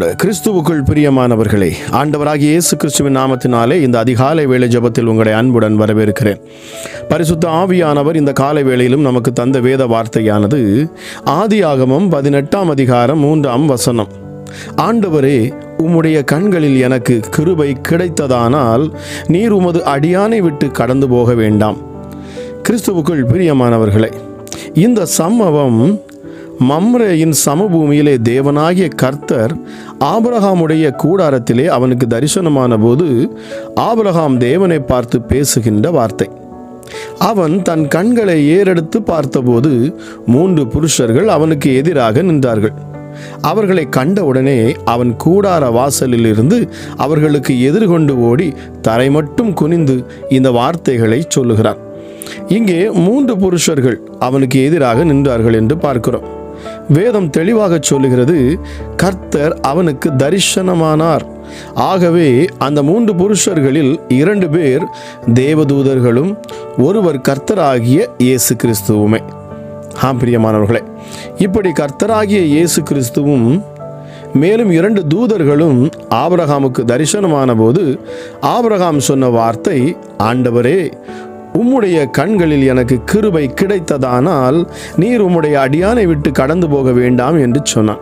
Lord கிறிஸ்துவுக்குள் பிரியமானவர்களே ஆண்டவராகிய இயேசு கிறிஸ்துவின் நாமத்தினாலே இந்த அதிகாலை வேலை ஜெபத்தில் உங்களை அன்புடன் வரவேற்கிறேன். பரிசுத்த ஆவியானவர் இந்த காலை வேளையிலும் நமக்கு தந்த வேத வார்த்தையானது ஆதி ஆகமம் பதினெட்டாம் அதிகாரம் மூன்றாம் வசனம். ஆண்டவரே உம்முடைய கண்களில் எனக்கு கிருபை கிடைத்ததானால் நீர் உமது அடியானை விட்டு கடந்து போக வேண்டாம். கிறிஸ்துவுக்குள் பிரியமானவர்களே இந்த சம்பவம் மம்ரேயின் சமபூமியிலே தேவனாகிய கர்த்தர் ஆபரகாமுடைய கூடாரத்திலே அவனுக்கு தரிசனமான போது ஆபரகாம் தேவனை பார்த்து பேசுகின்ற வார்த்தை. அவன் தன் கண்களை ஏறெடுத்து பார்த்தபோது மூன்று புருஷர்கள் அவனுக்கு எதிராக நின்றார்கள். அவர்களை கண்டவுடனே அவன் கூடார வாசலிலிருந்து அவர்களுக்கு எதிர்கொண்டு ஓடி தரை மட்டும் குனிந்து இந்த வார்த்தைகளை சொல்லுகிறான். இங்கே மூன்று புருஷர்கள் அவனுக்கு எதிராக நின்றார்கள் என்று பார்க்கிறோம். வேதம் தெளிவாக சொல்லுகிறது கர்த்தர் அவனுக்கு தரிசனமானார். ஆகவே அந்த மூன்று புருஷர்களில் இரண்டு பேர் தேவதூதர்களும் ஒருவர் கர்த்தராகிய இயேசு கிறிஸ்துவுமே. ஆம் பிரியமானவர்களே இப்படி கர்த்தராகிய இயேசு கிறிஸ்துவும் மேலும் இரண்டு தூதர்களும் ஆபரகாமுக்கு தரிசனமான போது ஆபரகாம் சொன்ன வார்த்தை ஆண்டவரே உம்முடைய கண்களில் எனக்கு கிருபை கிடைத்ததானால் நீர் உம்முடைய அடியானை விட்டு கடந்து போக வேண்டாம் என்று சொன்னான்.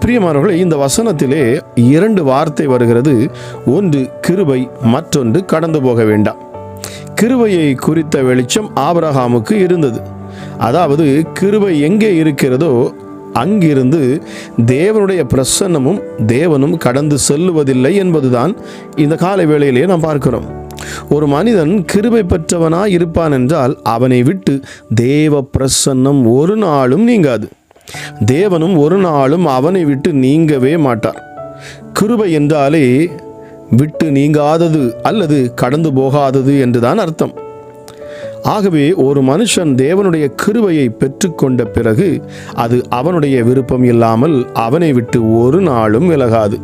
பிரியமானவர்களே இந்த வசனத்திலே இரண்டு வார்த்தை வருகிறது. ஒன்று கிருபை மற்றொன்று கடந்து போக வேண்டாம். கிருபையை குறித்த வெளிச்சம் ஆபரகாமுக்கு இருந்தது. அதாவது கிருபை எங்கே இருக்கிறதோ அங்கிருந்து தேவனுடைய பிரசன்னமும் தேவனும் கடந்து செல்லுவதில்லை என்பதுதான் இந்த கால வேளையிலேயே நாம் பார்க்கிறோம். ஒரு மனிதன் கிருபை பெற்றவனாய் இருப்பான் என்றால் அவனை விட்டு தேவ பிரசன்னம் ஒரு நாளும் நீங்காது. தேவனும் ஒரு நாளும் அவனை விட்டு நீங்கவே மாட்டார். கிருபை என்றாலே விட்டு நீங்காதது அல்லது கடந்து போகாதது என்றுதான் அர்த்தம். ஆகவே ஒரு மனுஷன் தேவனுடைய கிருபையை பெற்றுக்கொண்ட பிறகு அது அவனுடைய விருப்பம் இல்லாமல் அவனை விட்டு ஒரு நாளும் விலகாது.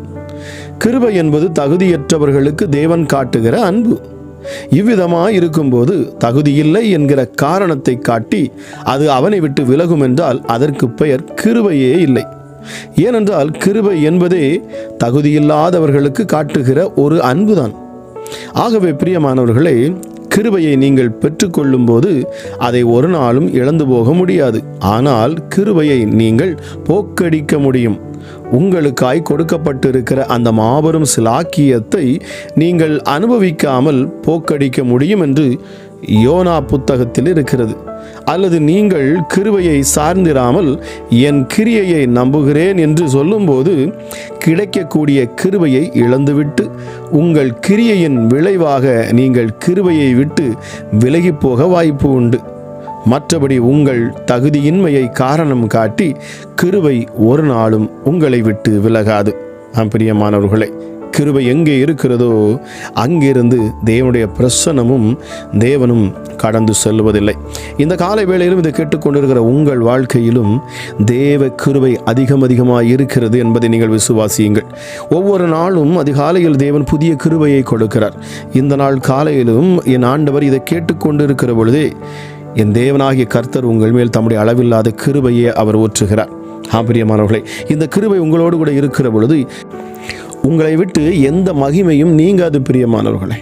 கிருபை என்பது தகுதியற்றவர்களுக்கு தேவன் காட்டுகிற அன்பு. இவ்விதமாய் இருக்கும்போது தகுதியில்லை என்கிற காரணத்தை காட்டி அது அவனை விட்டு விலகும் என்றால் அதற்கு பெயர் கிருபையே இல்லை. ஏனென்றால் கிருபை என்பதே தகுதியில்லாதவர்களுக்கு காட்டுகிற ஒரு அன்புதான். ஆகவே பிரியமானவர்களே கிருபையை நீங்கள் பெற்றுக்கொள்ளும் போது அதை ஒரு நாளும் இழந்து போக முடியாது. ஆனால் கிருபையை நீங்கள் போக்கடிக்க முடியும். உங்களுக்காய் கொடுக்கப்பட்டிருக்கிற அந்த மாபெரும் சிலாக்கியத்தை நீங்கள் அனுபவிக்காமல் போக்கடிக்க முடியும் என்று யோனா புத்தகத்தில் இருக்கிறது. அல்லது நீங்கள் கிருவையை சார்ந்திராமல் என் கிரியையை நம்புகிறேன் என்று சொல்லும்போது கிடைக்கக்கூடிய கிருவையை இழந்துவிட்டு உங்கள் கிரியையின் விளைவாக நீங்கள் கிருவையை விட்டு விலகி போக வாய்ப்பு உண்டு. மற்றபடி உங்கள் தகுதியின்மையை காரணம் காட்டி கிருபை ஒரு நாளும் உங்களை விட்டு விலகாது. பிரியமானவர்களே கிருபை எங்கே இருக்கிறதோ அங்கிருந்து தேவனுடைய பிரசனமும் தேவனும் கடந்து செல்வதில்லை. இந்த காலை வேளையிலும் இதை கேட்டுக்கொண்டிருக்கிற உங்கள் வாழ்க்கையிலும் தேவ கிருபை அதிகம் அதிகமாக இருக்கிறது என்பதை நீங்கள் விசுவாசியுங்கள். ஒவ்வொரு நாளும் அதிகாலையில் தேவன் புதிய கிருபையை கொடுக்கிறார். இந்த நாள் காலையிலும் என் ஆண்டவர் இதை கேட்டுக்கொண்டிருக்கிற பொழுதே என் தேவனாகிய கர்த்தர் உங்கள் மேல் தம்முடைய அளவில்லாத கிருபையை அவர் ஊற்றுகிறார். ஆபிரியமானவர்களே இந்த கிருபை உங்களோடு கூட இருக்கிற பொழுது உங்களை விட்டு எந்த மகிமையும் நீங்காது பிரியமானவர்களே.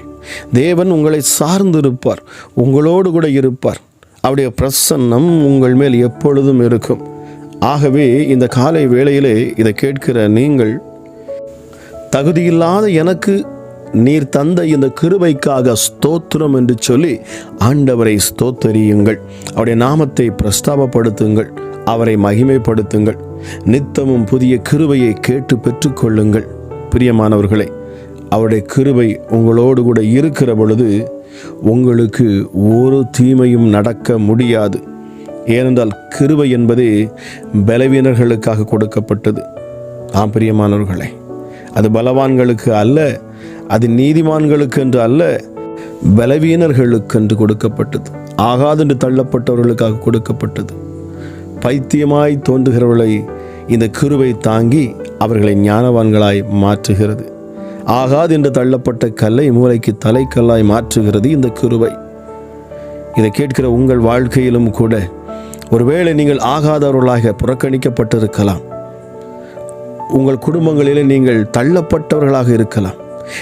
தேவன் உங்களை சார்ந்திருப்பார் உங்களோடு கூட இருப்பார். அவருடைய பிரசன்னம் உங்கள் மேல் எப்பொழுதும் இருக்கும். ஆகவே இந்த காலை வேளையிலே இதை கேட்கிற நீங்கள் தகுதியில்லாத எனக்கு நீர் தந்த இந்த கிருபைக்காக ஸ்தோத்திரம் என்று சொல்லி ஆண்டவரை ஸ்தோத்தரியுங்கள். அவருடைய நாமத்தை பிரஸ்தாபப்படுத்துங்கள். அவரை மகிமைப்படுத்துங்கள். நித்தமும் புதிய கிருபையை கேட்டு பெற்றுக்கொள்ளுங்கள். பிரியமானவர்களே அவருடைய கிருபை உங்களோடு கூட இருக்கிற பொழுது உங்களுக்கு ஒரு தீமையும் நடக்க முடியாது. ஏனென்றால் கிருபை என்பது பலவீனர்களுக்காக கொடுக்கப்பட்டது. ஆம் பிரியமானவர்களே அது பலவான்களுக்கு அல்ல அது நீதிமான்களுக்கு என்று அல்ல பலவீனர்களுக்கு என்று கொடுக்கப்பட்டது ஆகாதென்று தள்ளப்பட்டவர்களுக்காக கொடுக்கப்பட்டது. பைத்தியமாய் தோன்றுகிறவர்களை இந்த கிருவை தாங்கி அவர்களை ஞானவான்களாய் மாற்றுகிறது. ஆகாது என்று தள்ளப்பட்ட கல்லை மூளைக்கு தலைக்கல்லாய் மாற்றுகிறது இந்த கிருவை இதை கேட்கிற உங்கள் வாழ்க்கையிலும் கூட ஒருவேளை நீங்கள் ஆகாதவர்களாக புறக்கணிக்கப்பட்டிருக்கலாம். உங்கள் குடும்பங்களிலே நீங்கள் தள்ளப்பட்டவர்களாக இருக்கலாம்.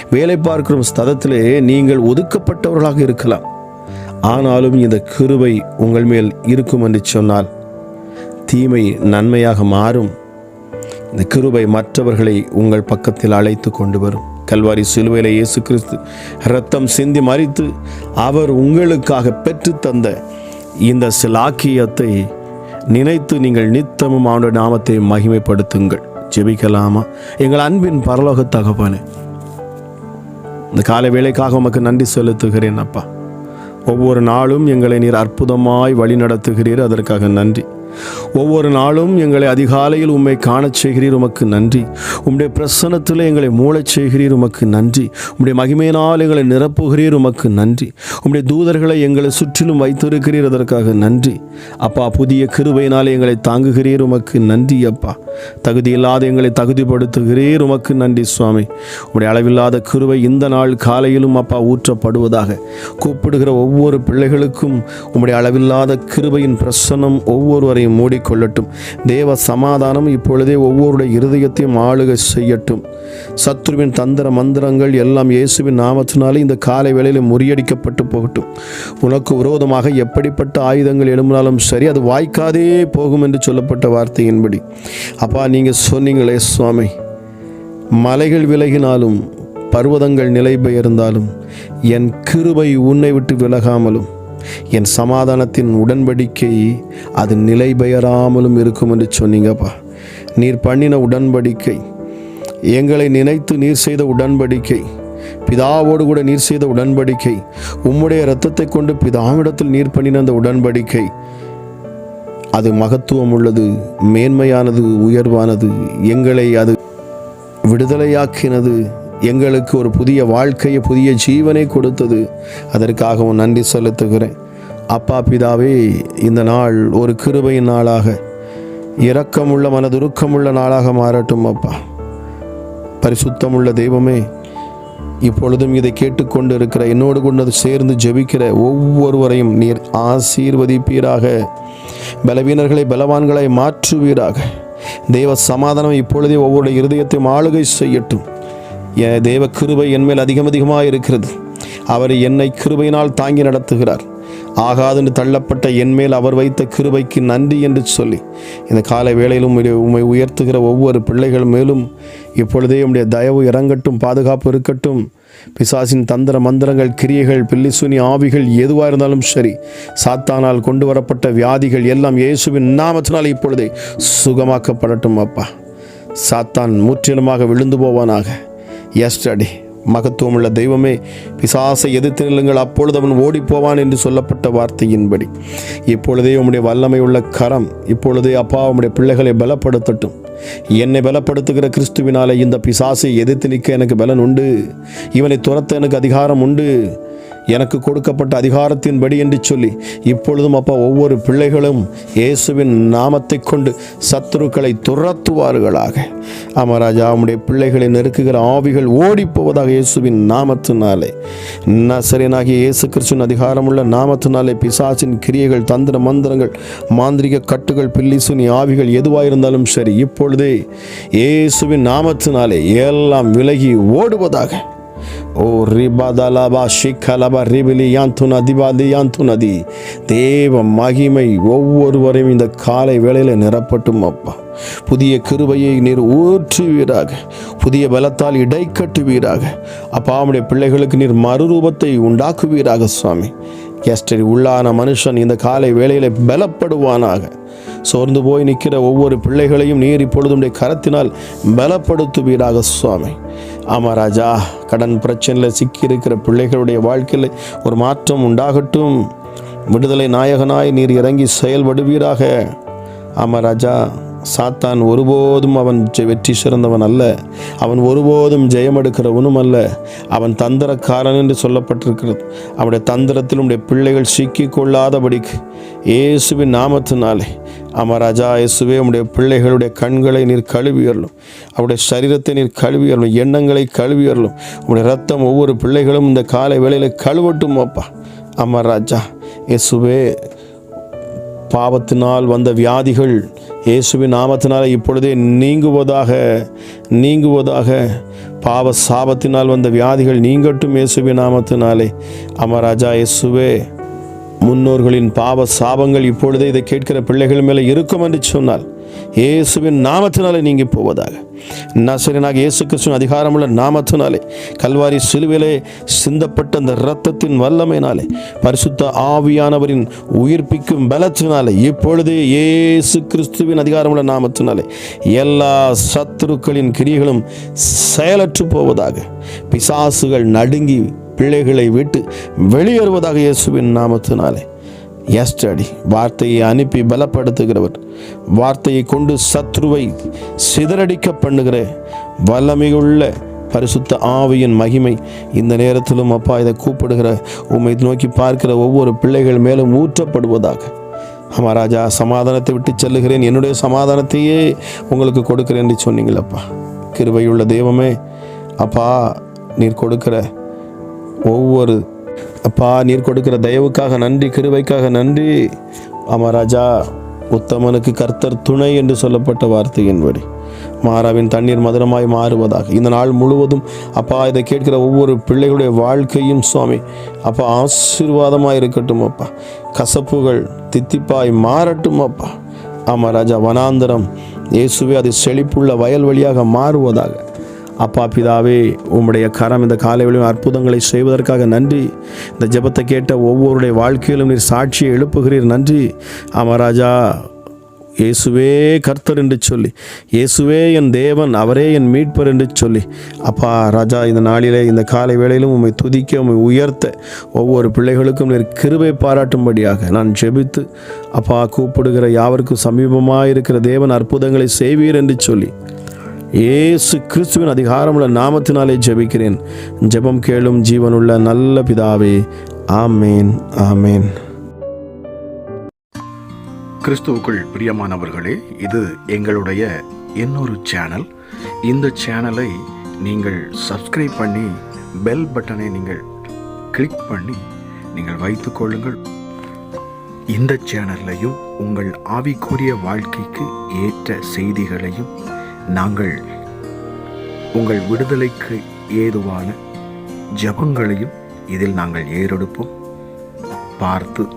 வேலை பார்க்கும் ஸ்தலத்திலே நீங்கள் ஒதுக்கப்பட்டவர்களாக இருக்கலாம். ஆனாலும் இந்த கிருபை உங்கள் மேல் இருக்கும் என்று சொன்னால் தீமை நன்மையாக மாறும். இந்த கிருபை மற்றவர்களை உங்கள் பக்கத்தில் அழைத்து கொண்டு வரும். கல்வாரி சிலுவையில் இயேசு கிறிஸ்து ரத்தம் சிந்தி மறித்து அவர் உங்களுக்காக பெற்று தந்த இந்த சிலாக்கியத்தை நினைத்து நீங்கள் நித்தமும் அவனுடைய நாமத்தை மகிமைப்படுத்துங்கள். ஜெபிக்கலாமா? எங்கள் அன்பின் பரலோக தகப்பானே இந்த காலை வேலைக்காக உமக்கு நன்றி செலுத்துகிறேன் அப்பா. ஒவ்வொரு நாளும் எங்களை நீர் அற்புதமாய் வழி நடத்துகிறீர் அதற்காக நன்றி. ஒவ்வொரு நாளும் எங்களை அதிகாலையில் உம்மை காணச் செய்கிறீர் உமக்கு நன்றி. உம்முடைய பிரசன்னத்தில் எங்களை மூளச் செய்கிறீர் உமக்கு நன்றி. உம்முடைய மகிமையினால் எங்களை நிரப்புகிறீர் உமக்கு நன்றி. உம்முடைய தூதர்களை எங்களை சுற்றிலும் வைத்திருக்கிறீர் அதற்காக நன்றி. அப்பா புதிய கிருபையினால் எங்களை தாங்குகிறீர் உமக்கு நன்றி அப்பா. தகுதி இல்லாத எங்களை தகுதிப்படுத்துகிறீர் உமக்கு நன்றி சுவாமி. உம்முடைய அளவில்லாத கிருவை இந்த நாள் காலையிலும் அப்பா ஊற்றப்படுவதாக கூப்பிடுகிற ஒவ்வொரு பிள்ளைகளுக்கும் உம்முடைய அளவில்லாத கிருபையின் பிரசன்னம் எல்லாரையும் மூடிக்கொள்ளட்டும். தேவ சமாதானம் இப்பொழுதே ஒவ்வொருடைய இருதயத்தையும் ஆளுக செய்யட்டும். சத்ருவின் தந்திர மந்திரங்கள் எல்லாம் இயேசுவின் நாமத்தினாலே இந்த காலை வேளையில் முறியடிக்கப்பட்டு போகட்டும். உனக்கு விரோதமாக எப்படிப்பட்ட ஆயுதங்கள் எழும்பினாலும் சரி அது வாய்க்காதே போகும் என்று சொல்லப்பட்ட வார்த்தையின்படி. அப்பா நீங்கள் சொன்னீங்களே சுவாமி மலைகள் விலகினாலும் பர்வதங்கள் நிலை பெயர்ந்தாலும் என் கிருபை உன்னை விட்டு விலகாமலும் என் சமாதானத்தின் உடன்படிக்கை அது நிலை பெயராமலும் இருக்கும் என்று சொன்னீங்கப்பா. நீர் பண்ணின உடன்படிக்கை எங்களை நினைத்து நீர் செய்த உடன்படிக்கை பிதாவோடு கூட நீர் செய்த உடன்படிக்கை உம்முடைய இரத்தத்தை கொண்டு பிதாவிடத்தில் நீர் பண்ணின அந்த உடன்படிக்கை அது மகத்துவம் உள்ளது மேன்மையானது உயர்வானது எங்களை அது விடுதலையாக்கினது எங்களுக்கு ஒரு புதிய வாழ்க்கையை புதிய ஜீவனை கொடுத்தது. அதற்காகவும் நன்றி செலுத்துகிறேன். அப்பா பிதாவே இந்த நாள் ஒரு கிருபையின் நாளாக. இரக்கமுள்ள மனதுருக்கமுள்ள நாளாக மாறட்டும் அப்பா. பரிசுத்தமுள்ள தெய்வமே இப்பொழுதும் இதை கேட்டுக்கொண்டு இருக்கிற என்னோடு கொண்டு சேர்ந்து ஜெபிக்கிற ஒவ்வொருவரையும் நீர் ஆசீர்வதிப்பீராக. பலவீனர்களை பலவான்களை மாற்றுவீராக. தெய்வ சமாதானம் இப்பொழுதே ஒவ்வொரு இருதயத்தையும் ஆளுகை செய்யட்டும். என் தேவ கிருபை என் மேல் அதிகம் அதிகமாக இருக்கிறது அவர் என்னை கிருபையினால் தாங்கி நடத்துகிறார். ஆகாதுன்னு தள்ளப்பட்ட என்மேல் அவர் வைத்த கிருபைக்கு நன்றி என்று சொல்லி இந்த காலை வேளையிலும் உண்மை உம்மை உயர்த்துகிற ஒவ்வொரு பிள்ளைகள் மேலும் இப்பொழுதே உடைய தயவு இறங்கட்டும் பாதுகாப்பு இருக்கட்டும். பிசாசின் தந்திர மந்திரங்கள் கிரியைகள் பில்லிசுனி ஆவிகள் எதுவாக இருந்தாலும் சரி சாத்தானால் கொண்டு வரப்பட்ட வியாதிகள் எல்லாம் இயேசுவின் நாமத்தினால் இப்பொழுதே சுகமாக்கப்படட்டும் அப்பா. சாத்தான் முற்றிலுமாக விழுந்து போவானாக. எஸ்டடி மகத்துவமுள்ள தெய்வமே பிசாசை எதிர்த்து நில்லுங்கள். அப்பொழுது அவன் ஓடிப்போவான் என்று சொல்லப்பட்ட வார்த்தையின்படி. இப்பொழுதே உம்முடைய வல்லமை உள்ள கரம் இப்பொழுதே அப்பா உம்முடைய பிள்ளைகளை பலப்படுத்தட்டும். என்னை பலப்படுத்துகிற கிறிஸ்துவினாலே இந்த பிசாசை எதிர்த்து நிற்க எனக்கு பலன் உண்டு. இவனை துரத்த எனக்கு அதிகாரம் உண்டு. எனக்கு கொடுக்கப்பட்ட அதிகாரத்தின்படி என்று சொல்லி இப்பொழுதும் அப்பா ஒவ்வொரு பிள்ளைகளும் இயேசுவின் நாமத்தை கொண்டு சத்துருக்களை துரத்துவார்களாக. ஆமாராஜா உம்முடைய பிள்ளைகளை நெருக்குகிற ஆவிகள் ஓடிப்போவதாக இயேசுவின் நாமத்தினாலே. நசரேனாகிய இயேசு கிறிஸ்துவின் அதிகாரமுள்ள நாமத்தினாலே பிசாசின் கிரியைகள் தந்திர மந்திரங்கள் மாந்திரிக கட்டுகள் பில்லிசுனி ஆவிகள் எதுவாயிருந்தாலும் சரி இப்பொழுதே இயேசுவின் நாமத்தினாலே எல்லாம் விலகி ஓடுவதாக. ஓ ரிபதலபா ஷிக்கலபா ரிபிலி யாந்துனா திபாதி யாந்துனதி தேவ மகிமை ஒவ்வொருவரையும் இந்த காலை வேளையில் நிரப்பட்டும் அப்பா. புதிய கிருபையை நீர் ஊற்றுவீராக. புதிய பலத்தால் இடை கட்டுவீராக. அப்பா உம்முடைய பிள்ளைகளுக்கு நீர் மறுரூபத்தை உண்டாக்குவீராக சுவாமி. எஸ்டரி உள்ளான மனுஷன் இந்த காலை வேளையில் பலப்படுவானாக. சோர்ந்து போய் நிற்கிற ஒவ்வொரு பிள்ளைகளையும் நீர் இப்பொழுது கரத்தினால் பலப்படுத்துவீராக சுவாமி. ஆமா ராஜா கடன் பிரச்சனையில் சிக்கியிருக்கிற பிள்ளைகளுடைய வாழ்க்கையில் ஒரு மாற்றம் உண்டாகட்டும். விடுதலை நாயகனாய் நீர் இறங்கி செயல்படுவீராக. ஆமா ராஜா. சாத்தான் ஒருபோதும் அவன் வெற்றி சிறந்தவன் அல்ல. அவன் ஒருபோதும் ஜெயமெடுக்கிறவனும் அல்ல. அவன் தந்திரக்காரன் என்று சொல்லப்பட்டிருக்கிறது. அவனுடைய தந்திரத்தில் உடைய பிள்ளைகள் சிக்கிக் கொள்ளாதபடிக்கு இயேசுவின் நாமத்தினாலே அமராஜா இயேசுவே உடைய பிள்ளைகளுடைய கண்களை நீர் கழுவியறலும் அவருடைய சரீரத்தை நீர் கழுவியறலும் எண்ணங்களை கழுவியறலும் உடைய ரத்தம் ஒவ்வொரு பிள்ளைகளும் இந்த காலை வேளையில் கழுவட்டும் அப்பா. அமராஜா இயேசுவே பாவத்தினால் வந்த வியாதிகள் இயேசுவின் நாமத்தினால் இப்பொழுதே நீங்குவதாக நீங்குவதாக. பாவ சாபத்தினால் வந்த வியாதிகள் நீங்கட்டும் இயேசுவின் நாமத்தினாலே. அமராஜா இயேசுவே முன்னோர்களின் பாவ சாபங்கள் இப்பொழுதே இதை கேட்கிற பிள்ளைகள் மேலே இருக்கும் என்று சொன்னால் இயேசுவின் நாமத்தினாலே நீங்கி போவதாக. நசரனாக இயேசு கிறிஸ்துவின் அதிகாரமுள்ள நாமத்தினாலே கல்வாரி சிலுவிலே சிந்தப்பட்ட அந்த இரத்தத்தின் வல்லமையினாலே பரிசுத்த ஆவியானவரின் உயிர்ப்பிக்கும் பலத்தினாலே இப்பொழுதே இயேசு கிறிஸ்துவின் அதிகாரமுள்ள நாமத்தினாலே எல்லா சத்துருக்களின் கிரியைகளும் செயலற்று போவதாக. பிசாசுகள் நடுங்கி பிள்ளைகளை விட்டு வெளியேறுவதாக இயேசுவின் நாமத்தினாலே. எஸ்டடி வார்த்தையை அனுப்பி பலப்படுத்துகிறவர். வார்த்தையை கொண்டு சத்ருவை சிதறடிக்க பண்ணுகிற வல்லமையுள்ள பரிசுத்த ஆவியின் மகிமை இந்த நேரத்திலும் அப்பா இதை கூப்பிடுகிற உம்மை நோக்கி பார்க்கிற ஒவ்வொரு பிள்ளைகள் மேலும் ஊற்றப்படுவதாக. மகாராஜா சமாதானத்தை விட்டு செல்லுகிறேன். என்னுடைய சமாதானத்தையே உங்களுக்கு கொடுக்கிறேன் என்று சொன்னீங்களப்பா கிருபையுள்ள தெய்வமே அப்பா நீர் கொடுக்கிற ஒவ்வொரு அப்பா நீர் கொடுக்கிற தயவுக்காக நன்றி கிருவைக்காக நன்றி. அமராஜா உத்தமனுக்கு கர்த்தர் துணை என்று சொல்லப்பட்ட வார்த்தையின்படி. மாறாவின் தண்ணீர் மதுரமாய் மாறுவதாக. இந்த நாள் முழுவதும் அப்பா இதை கேட்கிற ஒவ்வொரு பிள்ளைகளுடைய வாழ்க்கையும் சுவாமி அப்பா ஆசீர்வாதமாக இருக்கட்டும் அப்பா. கசப்புகள் தித்திப்பாய் மாறட்டும் அப்பா. ஆமாம் ராஜா வனாந்தரம் இயேசுவே அது செழிப்புள்ள வயல்வெளியாக மாறுவதாக. அப்பா பிதாவே உம்முடைய கரம் இந்த காலைவெளியும் அற்புதங்களை செய்வதற்காக நன்றி. இந்த ஜெபத்தை கேட்ட ஒவ்வொருடைய வாழ்க்கையிலும் நீர் சாட்சியை எழுப்புகிறீர். நன்றி. அமராஜா இயேசுவே கர்த்தர் என்று சொல்லி இயேசுவே என் தேவன் அவரே என் மீட்பர் என்று சொல்லி அப்பா ராஜா இந்த நாளிலே இந்த காலை வேளையிலும் உம்மை துதிக்க உம்மை உயர்த்த ஒவ்வொரு பிள்ளைகளுக்கும் நீர் கிருபை பாராட்டும்படியாக நான் ஜெபித்து அப்பா கூப்பிடுகிற யாவருக்கும் சமீபமாக இருக்கிற தேவன் அற்புதங்களை செய்வீர் என்று சொல்லி இயேசு கிறிஸ்துவின் அதிகாரமுள்ள நாமத்தினாலே ஜெபிக்கிறேன். ஜெபம் கேளும் ஜீவனுள்ள நல்ல பிதாவே ஆமேன் ஆமேன். கிறிஸ்துவுக்குள் பிரியமானவர்களே இது எங்களுடைய இன்னொரு சேனல். இந்த சேனலை நீங்கள் சப்ஸ்கிரைப் பண்ணி பெல் பட்டனை நீங்கள் கிளிக் பண்ணி நீங்கள் வைத்து கொள்ளுங்கள். இந்த சேனல்லையும் உங்கள் ஆவிக்குரிய வாழ்க்கைக்கு ஏற்ற செய்திகளையும் நாங்கள் உங்கள் விடுதலைக்கு ஏதுவான ஜெபங்களையும் இதில் நாங்கள் ஏறெடுப்போம். பார்த்து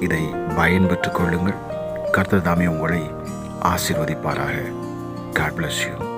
இதை பயன்பெற்றுக் கொள்ளுங்கள். கர்த்தர் தாமே உங்களை ஆசீர்வதிப்பாராக. God bless you